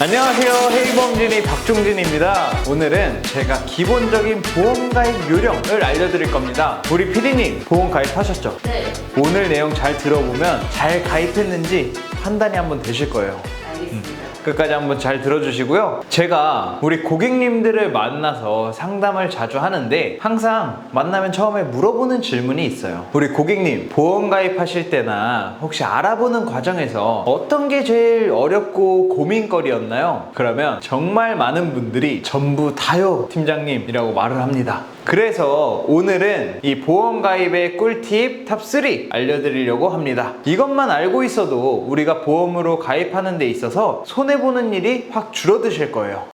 안녕하세요. 헤이범진이 박종진입니다. 오늘은 제가 기본적인 보험 가입 요령을 알려드릴 겁니다. 우리 PD님 보험 가입하셨죠? 네, 오늘 내용 잘 들어보면 잘 가입했는지 판단이 한번 되실 거예요. 끝까지 한번 잘 들어주시고요. 제가 우리 고객님들을 만나서 상담을 자주 하는데 항상 만나면 처음에 물어보는 질문이 있어요. 우리 고객님 보험 가입하실 때나 혹시 알아보는 과정에서 어떤 게 제일 어렵고 고민거리였나요? 그러면 정말 많은 분들이 전부 다요 팀장님이라고 말을 합니다. 그래서 오늘은 이 보험 가입의 꿀팁 탑3 알려드리려고 합니다. 이것만 알고 있어도 우리가 보험으로 가입하는 데 있어서 손해보는 일이 확 줄어드실 거예요.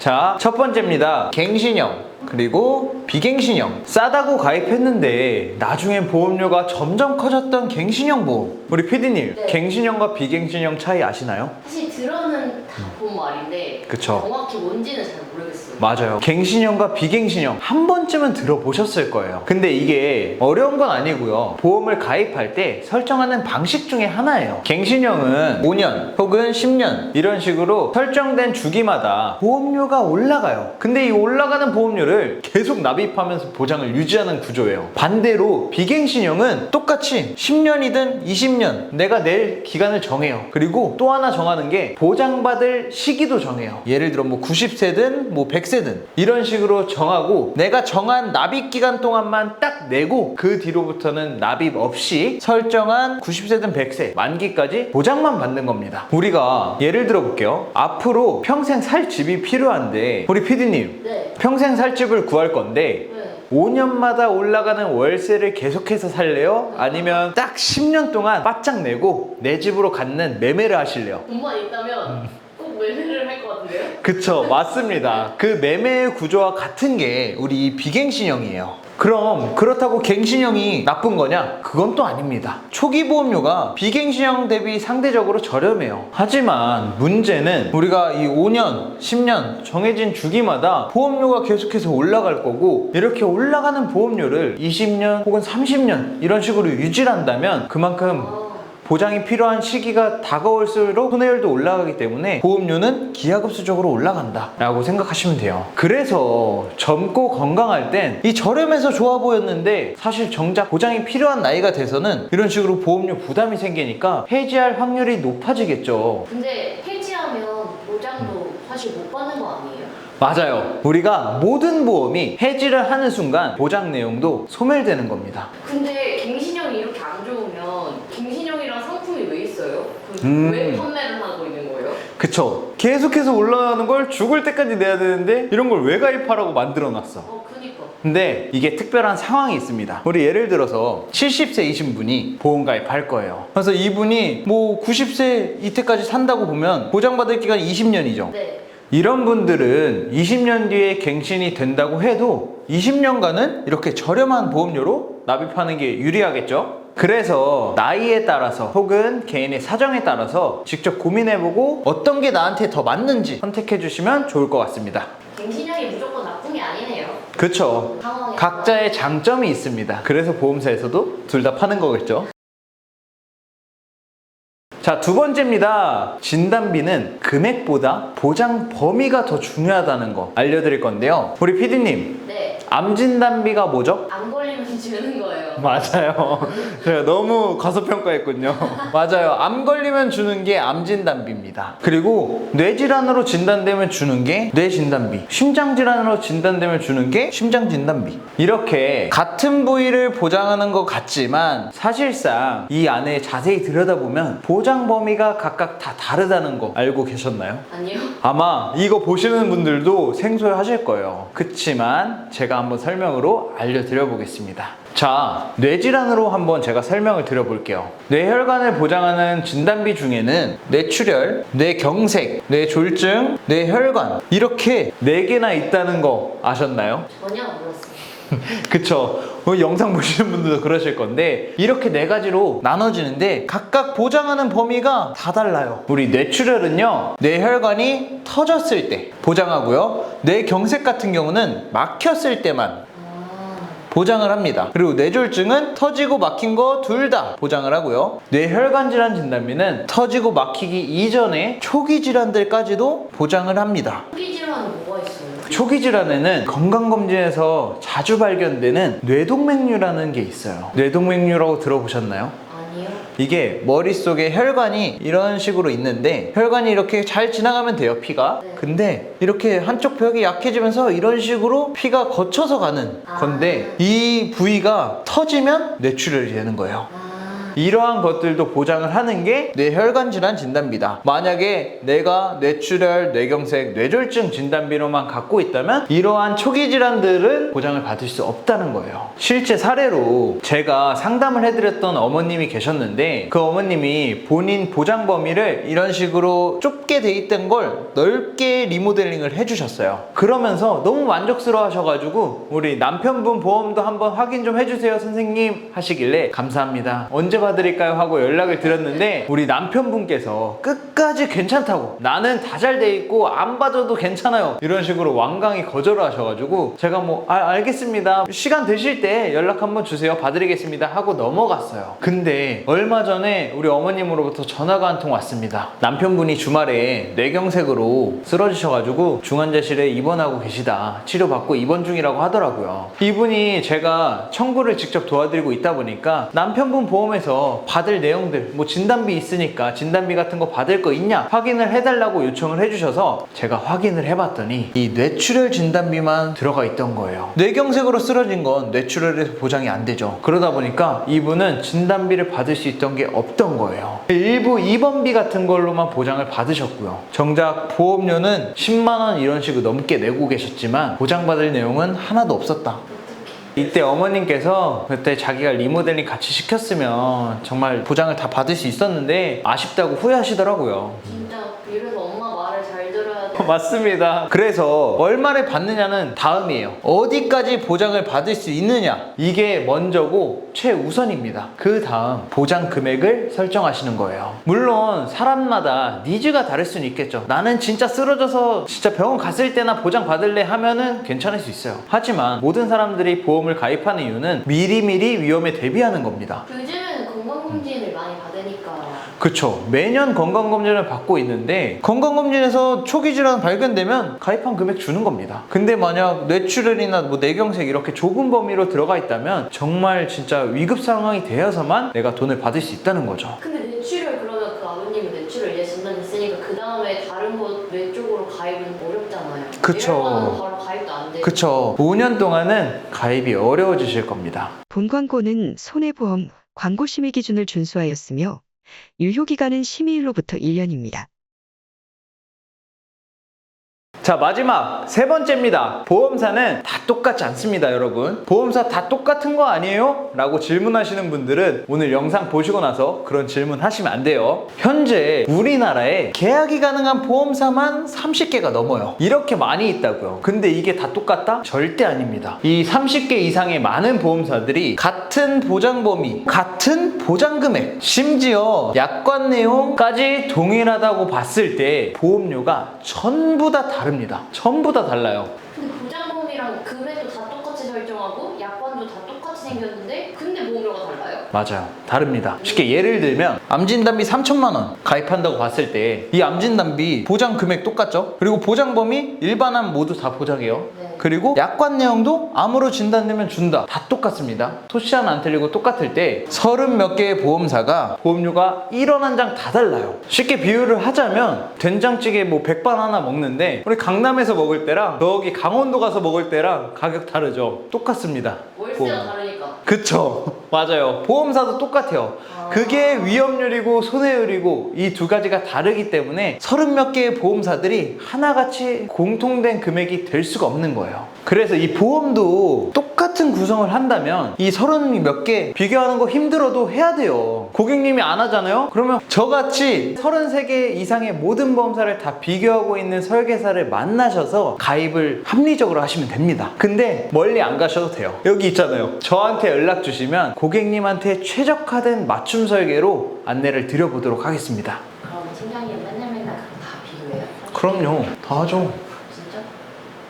자, 첫 번째입니다. 갱신형. 그리고 비갱신형. 싸다고 가입했는데 나중엔 보험료가 점점 커졌던 갱신형 보험. 우리 PD님, 네. 갱신형과 비갱신형 차이 아시나요? 사실 들어는 다본 말인데 그쵸. 정확히 뭔지는 잘 모르겠어요. 맞아요. 갱신형과 비갱신형 한 번쯤은 들어보셨을 거예요. 근데 이게 어려운 건 아니고요. 보험을 가입할 때 설정하는 방식 중에 하나예요. 갱신형은 5년 혹은 10년 이런 식으로 설정된 주기마다 보험료가 올라가요. 근데 이 올라가는 보험료를 계속 납입하면서 보장을 유지하는 구조예요. 반대로 비갱신형은 똑같이 10년이든 20년 내가 낼 기간을 정해요. 그리고 또 하나 정하는 게 보장받을 시기도 정해요. 예를 들어 뭐 90세든 뭐 100세든 이런 식으로 정하고 내가 정한 납입 기간 동안만 딱 내고 그 뒤로부터는 납입 없이 설정한 90세든 100세 만기까지 보장만 받는 겁니다. 우리가 예를 들어 볼게요. 앞으로 평생 살 집이 필요한데 우리 PD님 네, 평생 살 집을 구할 건데 네. 5년마다 올라가는 월세를 계속해서 살래요? 아니면 딱 10년 동안 바짝 내고 내 집으로 갖는 매매를 하실래요? 돈만 있다면 꼭 매매를 할 것 같은데요? 그쵸 맞습니다 그 매매의 구조와 같은 게 우리 이 비갱신형이에요 그럼 그렇다고 갱신형이 나쁜 거냐? 그건 또 아닙니다 초기 보험료가 비갱신형 대비 상대적으로 저렴해요 하지만 문제는 우리가 이 5년, 10년 정해진 주기마다 보험료가 계속해서 올라갈 거고 이렇게 올라가는 보험료를 20년 혹은 30년 이런 식으로 유지한다면 그만큼 아, 보장이 필요한 시기가 다가올수록 손해율도 올라가기 때문에 보험료는 기하급수적으로 올라간다 라고 생각하시면 돼요. 그래서 젊고 건강할 땐 이 저렴해서 좋아 보였는데 사실 정작 보장이 필요한 나이가 돼서는 이런 식으로 보험료 부담이 생기니까 해지할 확률이 높아지겠죠. 근데 폐지하면 보장도 사실 못 받는 거 아니에요? 맞아요. 우리가 모든 보험이 해지를 하는 순간 보장 내용도 소멸되는 겁니다. 근데 갱신형이 이렇게 안 좋으면 갱신형이랑 상품이 왜 있어요? 그럼 음. 왜 판매를 하고 있는 거예요? 그쵸 계속해서 올라가는 걸 죽을 때까지 내야 되는데 이런 걸 왜 가입하라고 만들어 놨어 어, 그니까. 근데 이게 특별한 상황이 있습니다. 우리 예를 들어서 70세이신 분이 보험 가입할 거예요. 그래서 이분이 뭐 90세 이때까지 산다고 보면 보장받을 기간이 20년이죠. 네. 이런 분들은 20년 뒤에 갱신이 된다고 해도 20년간은 이렇게 저렴한 보험료로 납입하는 게 유리하겠죠? 그래서 나이에 따라서 혹은 개인의 사정에 따라서 직접 고민해보고 어떤 게 나한테 더 맞는지 선택해주시면 좋을 것 같습니다. 갱신형이 무조건 나쁜 게 아니네요. 그쵸? 상황에 각자의 장점이 있습니다. 그래서 보험사에서도 둘 다 파는 거겠죠. 자, 두 번째입니다. 진단비는 금액보다 보장 범위가 더 중요하다는 거 알려드릴 건데요. 우리 PD님, 네. 암 진단비가 뭐죠? 안 걸리면 주는 거예요. 맞아요. 제가 너무 과소평가했군요. 맞아요. 암 걸리면 주는 게 암 진단비입니다. 그리고 뇌 질환으로 진단되면 주는 게 뇌 진단비. 심장 질환으로 진단되면 주는 게 심장 진단비. 이렇게 같은 부위를 보장하는 것 같지만 사실상 이 안에 자세히 들여다보면 보장 범위가 각각 다 다르다는 거 알고 계셨나요? 아니요. 아마 이거 보시는 분들도 생소하실 거예요. 그치만 제가 한번 설명으로 알려드려 보겠습니다. 자, 뇌질환으로 한번 제가 설명을 드려볼게요. 뇌혈관을 보장하는 진단비 중에는 뇌출혈, 뇌경색, 뇌졸중, 뇌혈관 이렇게 네 개나 있다는 거 아셨나요? 전혀 몰랐어요. 그쵸. 어, 영상 보시는 분들도 그러실 건데 이렇게 네 가지로 나눠지는데 각각 보장하는 범위가 다 달라요. 우리 뇌출혈은요 뇌혈관이 터졌을 때 보장하고요. 뇌경색 같은 경우는 막혔을 때만 아, 보장을 합니다. 그리고 뇌졸중은 터지고 막힌 거 둘 다 보장을 하고요. 뇌혈관 질환 진단비는 터지고 막히기 이전에 초기 질환들까지도 보장을 합니다. 초기 질환은 뭐가 있어요? 초기 질환에는 건강검진에서 자주 발견되는 뇌동맥류라는 게 있어요. 뇌동맥류라고 들어보셨나요? 이게 머릿속에 혈관이 이런 식으로 있는데 혈관이 이렇게 잘 지나가면 돼요 피가 네. 근데 이렇게 한쪽 벽이 약해지면서 이런 식으로 피가 거쳐서 가는 아. 건데 이 부위가 터지면 뇌출혈이 되는 거예요 아, 이러한 것들도 보장을 하는 게 뇌혈관 질환 진단비다. 만약에 내가 뇌출혈, 뇌경색, 뇌졸중 진단비로만 갖고 있다면 이러한 초기 질환들은 보장을 받을 수 없다는 거예요. 실제 사례로 제가 상담을 해드렸던 어머님이 계셨는데 그 어머님이 본인 보장 범위를 이런 식으로 좁게 돼 있던 걸 넓게 리모델링을 해주셨어요. 그러면서 너무 만족스러워 하셔가지고 우리 남편분 보험도 한번 확인 좀 해주세요 선생님 하시길래 감사합니다. 언제 받으릴까요? 하고 연락을 드렸는데 우리 남편분께서 끝까지 괜찮다고. 나는 다 잘 돼 있고 안 받아도 괜찮아요. 이런 식으로 완강히 거절을 하셔가지고 제가 뭐 아, 알겠습니다. 시간 되실 때 연락 한번 주세요. 받으리겠습니다. 하고 넘어갔어요. 근데 얼마 전에 우리 어머님으로부터 전화가 한 통 왔습니다. 남편분이 주말에 뇌경색으로 쓰러지셔가지고 중환자실에 입원하고 계시다. 치료받고 입원 중이라고 하더라고요. 이분이 제가 청구를 직접 도와드리고 있다 보니까 남편분 보험에서 받을 내용들. 뭐 진단비 있으니까 진단비 같은 거 받을 거 있냐? 확인을 해달라고 요청을 해주셔서 제가 확인을 해봤더니 이 뇌출혈 진단비만 들어가 있던 거예요. 뇌경색으로 쓰러진 건 뇌출혈에서 보장이 안 되죠. 그러다 보니까 이분은 진단비를 받을 수 있던 게 없던 거예요. 일부 입원비 같은 걸로만 보장을 받으셨고요. 정작 보험료는 10만 원 이런 식으로 넘게 내고 계셨지만 보장받을 내용은 하나도 없었다 이때 어머님께서 그때 자기가 리모델링 같이 시켰으면 정말 보장을 다 받을 수 있었는데 아쉽다고 후회하시더라고요. 진짜 이래서 엄마 말을 잘 들어야 돼. 맞습니다. 그래서 얼마를 받느냐는 다음이에요. 어디까지 보장을 받을 수 있느냐. 이게 먼저고 최우선입니다. 그 다음 보장 금액을 설정하시는 거예요. 물론 사람마다 니즈가 다를 수는 있겠죠. 나는 진짜 쓰러져서 진짜 병원 갔을 때나 보장 받을래 하면은 괜찮을 수 있어요. 하지만 모든 사람들이 보험을 가입하는 이유는 미리미리 위험에 대비하는 겁니다. 요즘에는 건강검진을 많이 받으니까 그쵸. 매년 건강검진을 받고 있는데, 건강검진에서 초기 질환 발견되면 가입한 금액 주는 겁니다. 근데 만약 뇌출혈이나 뭐 뇌경색 이렇게 좁은 범위로 들어가 있다면, 정말 진짜 위급 상황이 되어서만 내가 돈을 받을 수 있다는 거죠. 근데 뇌출혈 그러면 그 아버님은 뇌출혈 이제 진단 있으니까 그 다음에 다른 곳뇌 쪽으로 가입은 어렵잖아요. 그쵸. 바로 가입도 안 돼. 그쵸. 5년 동안은 가입이 어려워지실 겁니다. 본 광고는 손해보험 광고 심의 기준을 준수하였으며 유효 기간은 심의일로부터 1년입니다. 자 마지막 세 번째입니다. 보험사는 다 똑같지 않습니다 여러분. 보험사 다 똑같은 거 아니에요? 라고 질문하시는 분들은 오늘 영상 보시고 나서 그런 질문 하시면 안 돼요. 현재 우리나라에 계약이 가능한 보험사만 30개가 넘어요. 이렇게 많이 있다고요. 근데 이게 다 똑같다? 절대 아닙니다. 이 30개 이상의 많은 보험사들이 같은 보장 범위 같은 보장 금액 심지어 약관 내용까지 동일하다고 봤을 때 보험료가 전부 다 다 릅니다 전부 다 달라요 근데 보장보험이랑 금액도 다 똑같이 설정하고 약관도 다 똑같이 생겼는데 근데 보험료가 달라요? 맞아요. 다릅니다. 쉽게 예를 들면 암진단비 3천만 원 가입한다고 봤을 때 이 암진단비 보장 금액 똑같죠? 그리고 보장 범위 일반암 모두 다 보장해요. 네. 그리고 약관 내용도 암으로 진단되면 준다. 다 똑같습니다. 토시 하나 안 틀리고 똑같을 때 서른 몇 개의 보험사가 보험료가 1원 한 장 다 달라요. 쉽게 비유를 하자면 된장찌개 뭐 백반 하나 먹는데 우리 강남에서 먹을 때랑 저기 강원도 가서 먹을 때랑 가격 다르죠. 똑같습니다. 월세가 보험. 다르니까. 그쵸. 맞아요. 보험사도 똑같아요. 아. 그게 위험률이고 손해율이고 이 두 가지가 다르기 때문에 서른 몇 개의 보험사들이 하나같이 공통된 금액이 될 수가 없는 거예요. 그래서 이 보험도 똑같은 구성을 한다면 이 서른 몇 개 비교하는 거 힘들어도 해야 돼요. 고객님이 안 하잖아요? 그러면 저같이 33개 이상의 모든 보험사를 다 비교하고 있는 설계사를 만나셔서 가입을 합리적으로 하시면 됩니다. 근데 멀리 안 가셔도 돼요. 여기 있잖아요. 저한테 연락 주시면 고객님한테 최적화된 맞춤 설계로 안내를 드려보도록 하겠습니다. 그럼 팀장님 맨날 맨날 다 비교해요? 그럼요. 다 하죠. 진짜?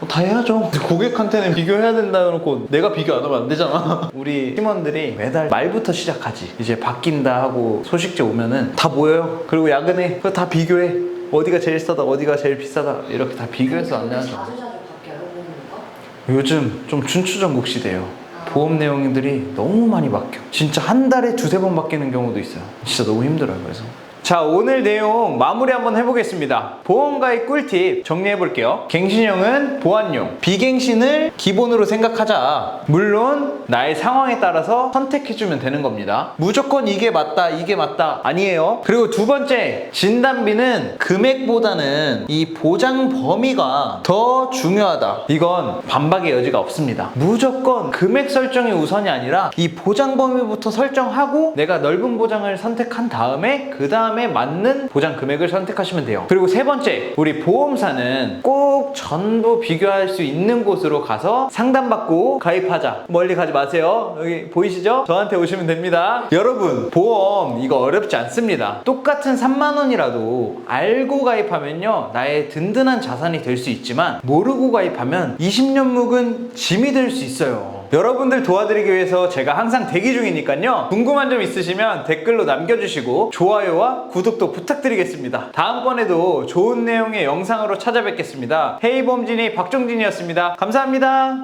어, 다 해야죠. 고객한테는 비교해야 된다 해놓고 내가 비교 안 하면 안 되잖아. 우리 팀원들이 매달 말부터 시작하지. 이제 바뀐다 하고 소식지 오면은 다 모여요. 그리고 야근해. 그거 다 비교해. 어디가 제일 싸다, 어디가 제일 비싸다. 이렇게 다 비교해서 안내하죠. 자주 자주 바뀌어요 보험료가? 요즘 좀 춘추전국 시대예요. 보험 내용들이 너무 많이 바뀌어. 진짜 한 달에 두세 번 바뀌는 경우도 있어요. 진짜 너무 힘들어요. 그래서. 자, 오늘 내용 마무리 한번 해보겠습니다. 보험가입 꿀팁 정리해 볼게요. 갱신형은 보안용, 비갱신을 기본으로 생각하자. 물론, 나의 상황에 따라서 선택해주면 되는 겁니다. 무조건 이게 맞다, 이게 맞다. 아니에요. 그리고 두 번째, 진단비는 금액보다는 이 보장 범위가 더 중요하다. 이건 반박의 여지가 없습니다. 무조건 금액 설정이 우선이 아니라 이 보장 범위부터 설정하고 내가 넓은 보장을 선택한 다음에 그 다음 에 맞는 보장 금액을 선택하시면 돼요. 그리고 세 번째, 우리 보험사는 꼭 전부 비교할 수 있는 곳으로 가서 상담받고 가입하자. 멀리 가지 마세요. 여기 보이시죠? 저한테 오시면 됩니다. 여러분, 보험 이거 어렵지 않습니다. 똑같은 3만 원이라도 알고 가입하면요. 나의 든든한 자산이 될 수 있지만 모르고 가입하면 20년 묵은 짐이 될 수 있어요. 여러분들 도와드리기 위해서 제가 항상 대기 중이니까요. 궁금한 점 있으시면 댓글로 남겨주시고 좋아요와 구독도 부탁드리겠습니다. 다음번에도 좋은 내용의 영상으로 찾아뵙겠습니다. 헤이범진이 박종진이었습니다. 감사합니다.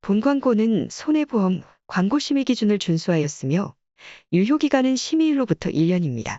본 광고는 손해보험 광고 심의 기준을 준수하였으며 유효 기간은 심의일로부터 1년입니다.